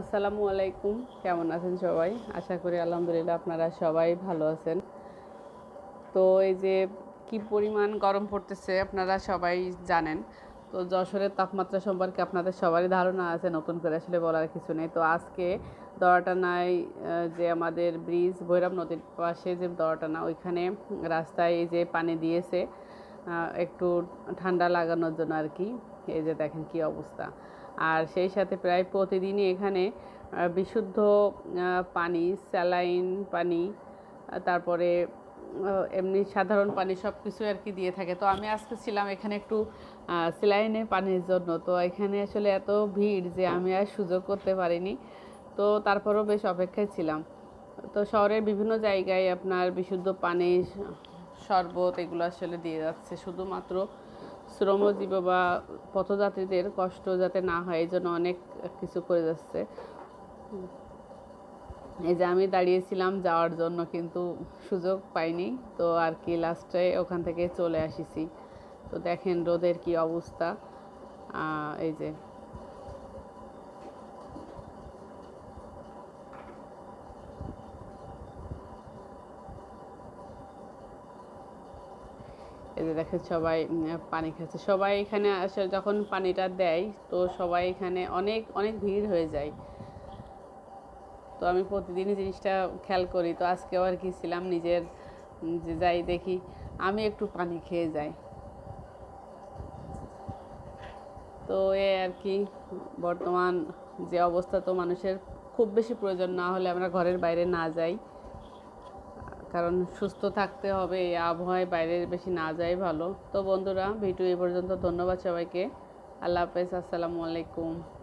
আসসালামু আলাইকুম। কেমন আছেন সবাই? আশা করি আলহামদুলিল্লাহ আপনারা সবাই ভালো আছেন। তো এই যে কি পরিমাণ গরম পড়তেছে আপনারা সবাই জানেন। তো যশোরের তাপমাত্রা সম্পর্কে আপনাদের সবারই ধারণা আছে, নতুন করে আসলে বলার কিছু নেই। তো আজকে দড়াটানায় যে আমাদের ব্রিজ, ভৈরব নদীর পাশে যে দড়াটানা ওইখানে রাস্তায় এই যে পানি দিয়েছে একটু ঠান্ডা লাগানোর জন্য আর কি। এই যে দেখেন কি অবস্থা। আর সেই সাথে প্রায় প্রতিদিনই এখানে বিশুদ্ধ পানি, স্যালাইন পানি তারপরে এমনি সাধারণ পানি সব কিছু আর কি দিয়ে থাকে। তো আমি আজকে ছিলাম এখানে একটু স্যালাইনের পানির জন্য। তো এখানে আসলে এত ভিড় যে আমি আর সুযোগ করতে পারিনি। তো তারপরেও বেশ অপেক্ষায় ছিলাম। তো শহরের বিভিন্ন জায়গায় আপনার বিশুদ্ধ পানি শরবত এগুলো আসলে দিয়ে যাচ্ছে। শুধুমাত্র শ্রমজীবী বা পথযাত্রীদের কষ্ট যাতে না হয়, এই জন্য অনেক কিছু করে যাচ্ছে। এই যে আমি দাঁড়িয়েছিলাম যাওয়ার জন্য কিন্তু সুযোগ পাইনি, তো আর কি লাস্টে ওখান থেকে চলে আসিছি। তো দেখেন রোদের কি অবস্থা। এই যে এই যে দেখেন সবাই পানি খাচ্ছে। সবাই এখানে আসে, যখন পানিটা দেয়, তো সবাই এখানে অনেক অনেক ভিড় হয়ে যায়। তো আমি প্রতিদিনই জিনিসটা খেয়াল করি। তো আজকেও আর কি ছিলাম নিজের যে যাই দেখি, আমি একটু পানি খেয়ে যাই। তো এ আর কি, বর্তমান যে অবস্থা, তো মানুষের খুব বেশি প্রয়োজন না হলে আমরা ঘরের বাইরে না যাই। কারণ সুস্থ থাকতে হবে, এই আবহাওয়ায় বাইরে বেশি না যাই ভালো। তো বন্ধুরা, ভিডিও এই পর্যন্ত। ধন্যবাদ সবাইকে। আল্লাহ হাফেজ। আসসালামু আলাইকুম।